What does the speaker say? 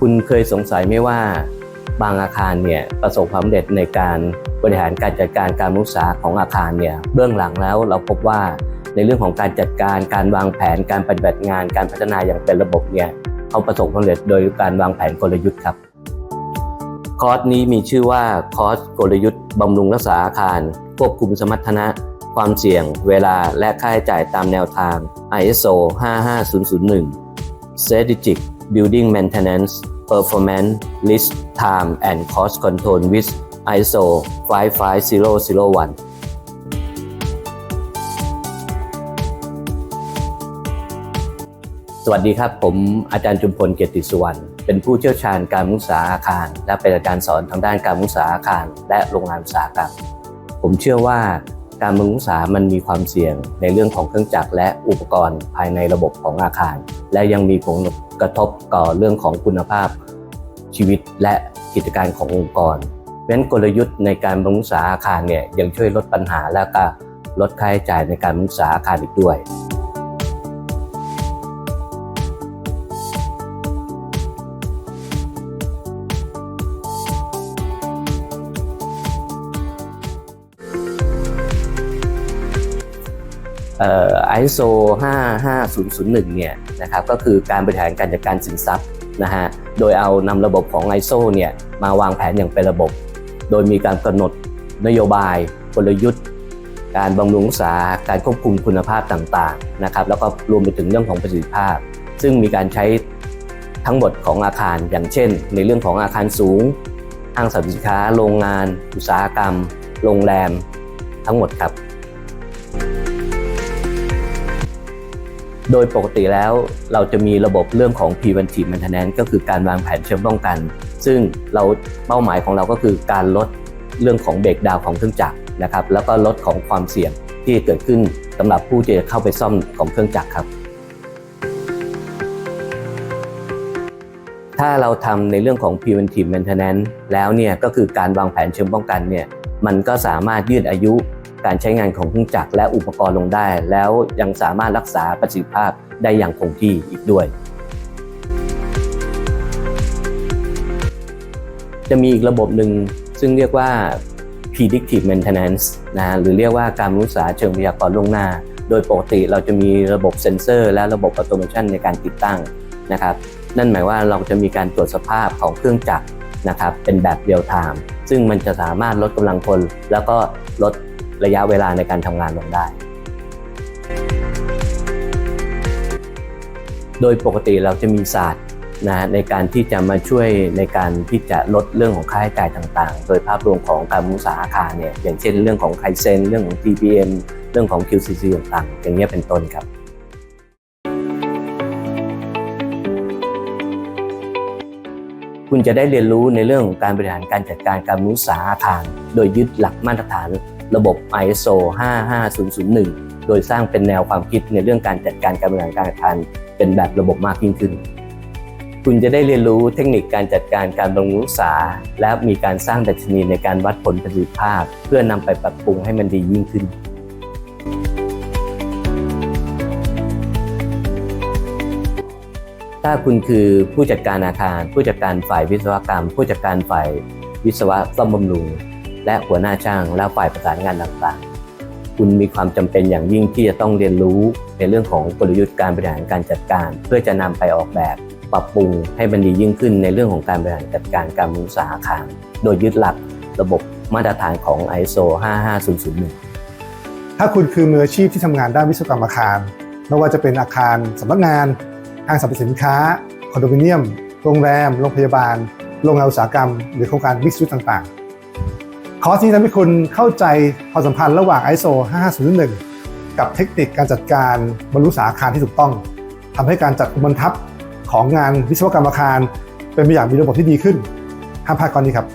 คุณเคยสงสัยไหมว่า บางอาคารเนี่ยประสบความสำเร็จในการบริหารการจัดการการศึกษาของอาคารเนี่ยเบื้องหลังแล้วเราพบว่าในเรื่องของการจัดการการวางแผนการปฏิบัติงานการพัฒนาอย่างเป็นระบบเนี่ยเขาประสบความสำเร็จโดยการวางแผนกลยุทธ์ครับคอร์สนี้มีชื่อว่าคอร์สกลยุทธ์บำรุงรักษาอาคาร ควบคุมสมรรถนะ ความเสี่ยง เวลาและค่าใช้จ่ายตามแนวทาง ISO 55001 Strategic Building Maintenance Performance List Time and Cost Control with ISO 55001สวัสดีครับ ผมอาจารย์จุมพลเกียรติสุวรรณเป็นผู้เชี่ยวชาญการมุสาอาคาร และเป็นอาจารย์สอนทางด้านการมุสาอาคาร และโรงงานอุตสาหกรรมผมเชื่อว่า การเมืองอุตสามันมีความเสี่ยงในเรื่องของเครื่องจักรและอุปกรณ์ภายในระบบของอาคาร และยังมีผลกระทบต่อเรื่องของคุณภาพชีวิตและกิจการขององค์กรเพราะฉะนั้นกลยุทธ์ในการบำรุงรักษาอาคารเนี่ยยังช่วยลดปัญหาและก็ลดค่าใช้จ่ายในการบำรุงรักษาอาคารอีกด้วย ISO 55001 เนี่ยนะครับก็คือการบริหารการจัดการสินทรัพย์นะฮะโดยเอานำระบบของ ISO เนี่ยมาวางแผนอย่างเป็นระบบ โดยมีการกำหนดนโยบายกลยุทธ์ การบำรุงษาการควบคุมคุณภาพต่างๆนะครับแล้วก็รวมไปถึงเรื่องของประสิทธิภาพ ซึ่งมีการใช้ทั้งหมดของอาคารอย่างเช่น ในเรื่องของอาคารสูงห้างสรรพสินค้า โรงงาน อุตสาหกรรม โรงแรม ทั้งหมดครับ โดยปกติแล้วเราจะมีระบบเรื่องของ preventive maintenance ก็คือการวางแผนเชิงป้องกัน ซึ่งเราเป้าหมายของเราก็คือการลดเรื่องของเบรกดาวของเครื่องจักรนะครับ แล้วก็ลดของความเสี่ยงที่เกิดขึ้นสำหรับผู้ที่จะเข้าไปซ่อมของเครื่องจักรครับ ถ้าเราทำในเรื่องของ preventive maintenance แล้วเนี่ยก็คือการวางแผนเชิงป้องกันเนี่ยมันก็สามารถยืดอายุ การใช้งานของเครื่องจักรและอุปกรณ์ลงได้ แล้วยังสามารถรักษาประสิทธิภาพได้อย่างคงที่อีกด้วย จะมีอีกระบบหนึ่งซึ่งเรียกว่า predictive maintenance นะหรือเรียกว่าการรักษาเชิงพยากรณ์ล่วงหน้า โดยปกติเราจะมีระบบเซ็นเซอร์และระบบ automation ในการติดตั้งนะครับนั่นหมายว่าเราจะมีการตรวจสภาพของเครื่องจักรนะครับเป็นแบบเรียลไทม์ซึ่งมันจะสามารถลดกำลังคนแล้วก็ลด ระยะเวลาในการทำงานลงได้ โดยปกติเราจะมีศาสตร์นะในการที่จะมาช่วยในการที่จะลดเรื่องของค่าใช้จ่ายต่างๆ โดยภาพรวมของการมุสาอาคารเนี่ยอย่างเช่นเรื่องของไคเซนเรื่องของ TPM เรื่องของ QCC ต่างๆ อย่างนี้ยเป็นต้นครับคุณจะได้เรียนรู้ในเรื่องของการบริหารการจัดการการมุสาอาคาร โดยยึดหลักมาตรฐาน ระบบ ISO 55001 โดยสร้างเป็นแนวความคิดในเรื่องการจัดการการบริหารการอาคารเป็นแบบระบบมากยิ่งขึ้น คุณจะได้เรียนรู้เทคนิคการจัดการการบำรุงรักษา และมีการสร้างดัชนีในการวัดผลประสิทธิภาพ เพื่อนำไปปรับปรุงให้มันดียิ่งขึ้นถ้าคุณคือผู้จัดการอาคาร ผู้จัดการฝ่ายวิศวกรรม ผู้จัดการฝ่ายวิศวะซ่อมบำรุง และหัวหน้าช่างและฝ่ายประสานงานต่างๆ คุณมีความจำเป็นอย่างยิ่งที่จะต้องเรียนรู้ในเรื่องของกลยุทธ์การบริหารการจัดการ เพื่อจะนำไปออกแบบ ปรับปรุงให้มันดียิ่งขึ้นในเรื่องของการบริหารจัดการการบำรุงสาอาคารโดยยึดหลักระบบมาตรฐานของ ISO 55001 ถ้าคุณคือมืออาชีพที่ทำงานด้านวิศวกรรมอาคาร ไม่ว่าจะเป็นอาคารสำนักงานห้างสรรพสินค้า คอนโดมิเนียม โรงแรม โรงพยาบาล โรงงานอุตสาหกรรม หรือโครงการมิกซ์ยูต่างๆ คอร์สนี้ทำให้คุณเข้าใจความสัมพันธ์ระหว่าง ISO 5501 กับเทคนิคการจัดการบรรลุสาอาคารที่ถูกต้องทำให้การจัดบรรทับของงานวิศวกรรมอาคาร เป็นไปอย่างมีระบบที่ดีขึ้นห้ามพลาดข้อนี้ครับ